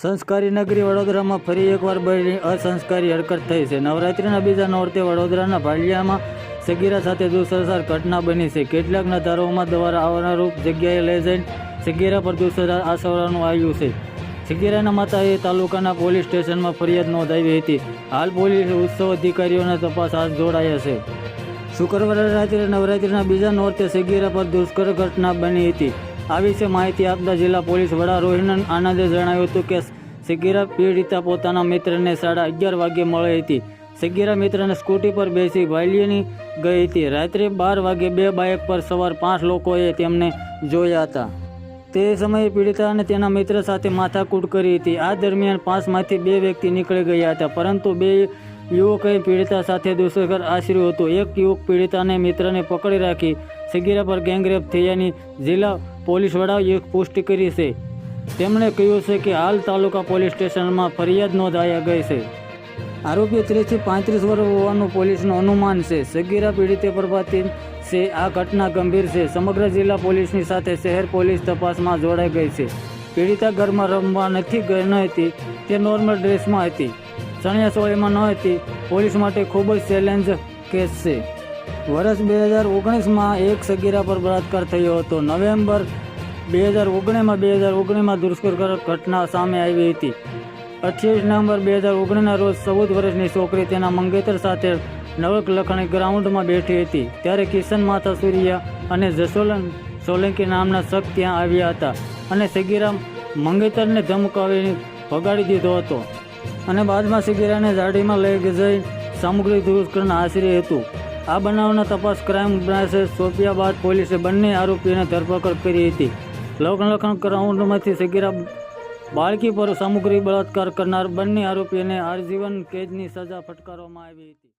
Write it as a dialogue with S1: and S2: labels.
S1: સંસ્કારી નગરી વડોદરામાં ફરી એકવાર બની અસંસ્કારી હરકત થઈ છે. નવરાત્રિના બીજા નોરતે વડોદરાના ભાલિયામાં સગીરા સાથે દુસરસાર ઘટના બની છે. કેટલાક નધારોમાં દ્વારા આવનારૂપ જગ્યાએ લઈ જઈને સગીરા પર દુસરસાર આસરવાનું આવ્યું છે. સગીરાના માતાએ તાલુકાના પોલીસ સ્ટેશનમાં ફરિયાદ નોંધાવી હતી. હાલ પોલીસ ઉત્સવ અધિકારીઓના તપાસ હાથ જોડાયા છે. શુક્રવારે રાત્રે નવરાત્રિના બીજા નોરતે સગીરા પર દુષ્કર ઘટના બની હતી. આ વિશે માહિતી આપતા જિલ્લા પોલીસ વડા રોહિનન આનંદે જણાવ્યું હતું કે સગીરા પીડિતા પોતાના મિત્રને સાડા અગિયાર વાગ્યે મળી હતી. સગીરા મિત્રને સ્કૂટી પર બેસી વાલીની ગઈ હતી. રાત્રે બાર વાગે બે બાઇક પર સવાર પાંચ લોકોએ તેમને જોયા હતા. તે સમયે પીડિતા અને તેના મિત્ર સાથે માથાકૂટ કરી હતી. આ દરમિયાન પાંચમાંથી બે વ્યક્તિ નીકળી ગયા હતા, પરંતુ બે યુવકોએ પીડિતા સાથે દુષ્કર આશર્યું હતું. એક યુવક પીડિતાને મિત્રને પકડી રાખી સગીરા પર ગેંગરેપ થયાની જિલ્લા પોલીસ વડાએ પુષ્ટિ કરી છે. તેમણે કહ્યું છે કે હાલ તાલુકા પોલીસ સ્ટેશનમાં ફરિયાદ નોંધાયા ગઈ છે. આરોપી ત્રીસથી પાંત્રીસ વર્ષ હોવાનું પોલીસનું અનુમાન છે. સગીરા પીડિતે પ્રભાતી છે. આ ઘટના ગંભીર છે. સમગ્ર જિલ્લા પોલીસની સાથે શહેર પોલીસ તપાસમાં જોડાઈ ગઈ છે. પીડિતા ઘરમાં રમવા નથી ગઈ, ન હતી. તે નોર્મલ ડ્રેસમાં હતી. ચણિયા ચોળીમાં ન હતી. પોલીસ માટે ખૂબ જ ચેલેન્જ કેસ છે. વર્ષ બે હજાર ઓગણીસમાં એક સગીરા પર બળાત્કાર થયો હતો. નવેમ્બર બે હજાર ઓગણીસમાં બે હજાર ઓગણીસમાં દુષ્કર્મ ઘટના સામે આવી હતી. અઠ્યાવીસ નવેમ્બર બે હજાર ઓગણીસના રોજ ચૌદ વર્ષની છોકરી તેના મંગેતર સાથે નવક લખણી ગ્રાઉન્ડમાં બેઠી હતી. ત્યારે કિશન માતા સૂર્યા અને જસોલન સોલંકી નામના શખ્સ ત્યાં આવ્યા હતા અને સગીરા મંગેતરને ધમકાવીને ભગાડી દીધો હતો. અને બાદમાં સગીરાને ઝાડીમાં લઈ જઈ સામગ્રી દુષ્કર્ણ આશરે હતું. આ બનાવના તપાસ ક્રાઇમ બ્રાન્ચે સોંપ્યા બાદ પોલીસે બંને આરોપીઓને ધરપકડ કરી હતી. લોકલખણ ગ્રાઉન્ડમાંથી સગીરા બાળકી પર સામગ્રી બળાત્કાર કરનાર બંને આરોપીઓને આજીવન કેદની સજા ફટકારવામાં આવી હતી.